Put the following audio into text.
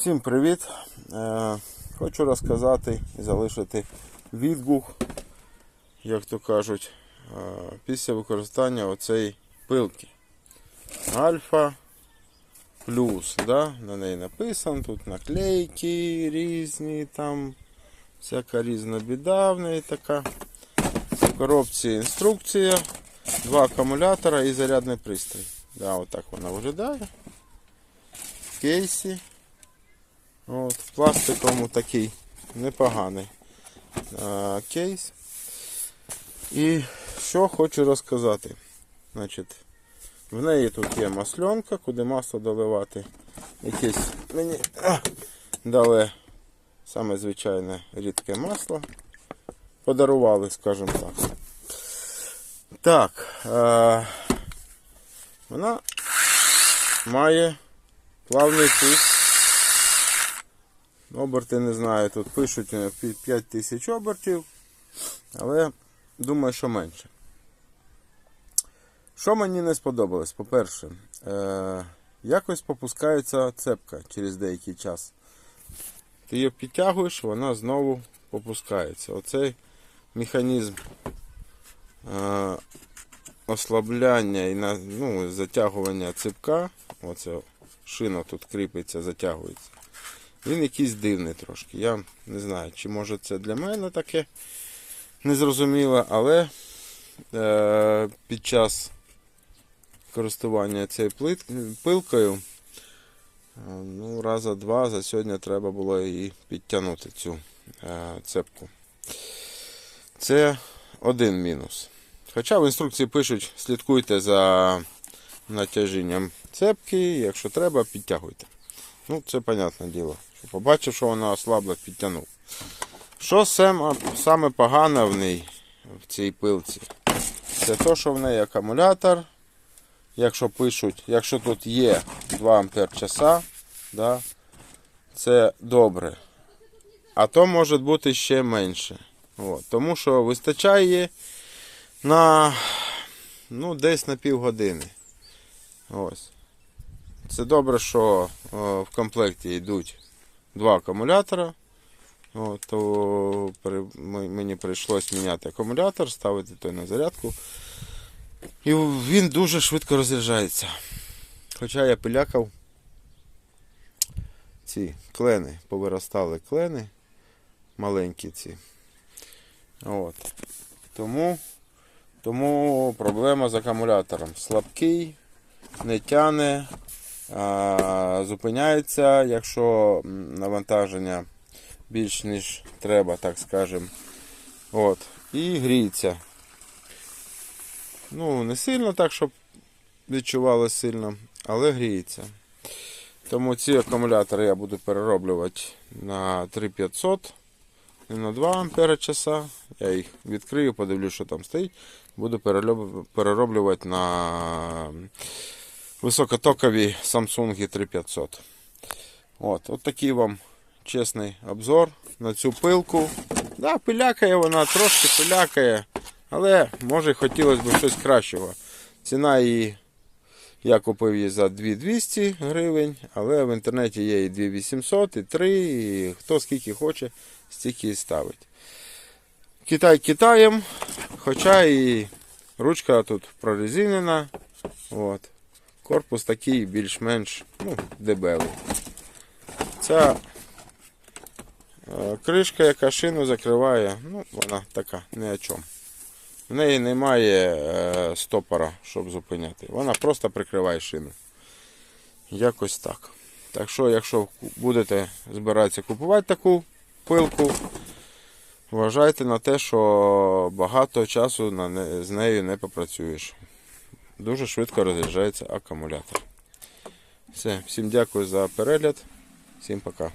Всім привіт! Е, хочу розказати і залишити відгук, як то кажуть, е, після використання оцеї пилки. Альфа плюс. Да? На неї написано, тут наклейки різні, там всяка різна біда в неї така. В коробці інструкція, два акумулятора і зарядний пристрій. Да, отак вона виглядає. Кейсі. От, в пластиковому такий непоганий а, кейс. І що хочу розказати. Значить, в неї тут є масленка, куди масло доливати. Якесь мені а, дали саме звичайне рідке масло. Подарували, скажімо так. Так, а, вона має плавний пуск. Оберти не знаю, тут пишуть е, 5 тисяч обертів, але думаю, що менше. Що мені не сподобалось? По-перше, е- якось попускається цепка через деякий час. Ти її підтягуєш, вона знову попускається. Оцей механізм е- ослабляння і на, ну, затягування цепка, оце шина тут кріпиться, затягується. Він якийсь дивний трошки. Я не знаю, чи може це для мене таке незрозуміло, але е, під час користування цією пилкою, е, ну, раза два за сьогодні треба було її підтягнути цю е, цепку. Це один мінус. Хоча в інструкції пишуть, слідкуйте за натяжінням цепки, якщо треба, підтягуйте. Ну, це понятне діло. Що Побачив, що вона ослабла, підтягнув. Що саме, погане в ній, в цій пилці? Це те, що в неї акумулятор. Якщо пишуть, якщо тут є 2 ампер часа, да, це добре. А то може бути ще менше. От, тому що вистачає на ну, десь на півгодини. Ось. Це добре, що е, в комплекті йдуть два акумулятора. То мені прийшлось міняти акумулятор, ставити той на зарядку. І він дуже швидко розряджається. Хоча я пилякав ці клени, повиростали клени, маленькі ці. От. Тому, тому проблема з акумулятором. Слабкий, не тяне, зупиняється, якщо навантаження більш ніж треба, так скажемо. От. І гріється. Ну, не сильно так, щоб відчувалося сильно, але гріється. Тому ці акумулятори я буду перероблювати на 3500, не на 2 ампера часа. Я їх відкрию, подивлюсь, що там стоїть. Буду перероблювати на високотокові Samsung 3500. От, от такий вам чесний обзор на цю пилку. Да, пилякає вона, трошки пилякає, але може хотілося б щось кращого. Ціна її, я купив її за 2200 гривень, але в інтернеті є і 2800, і 3, і хто скільки хоче, стільки і ставить. Китай Китаєм, хоча і ручка тут прорезинена. От. Корпус такий більш-менш ну, дебелий. Ця е, кришка, яка шину закриває, ну, вона така ні о чому. В неї немає е, стопора, щоб зупиняти. Вона просто прикриває шину. Якось так. Так що, якщо будете збиратися купувати таку пилку, вважайте на те, що багато часу з нею не попрацюєш. Дуже швидко розряджається акумулятор. Все, всім дякую за перегляд. Всім пока.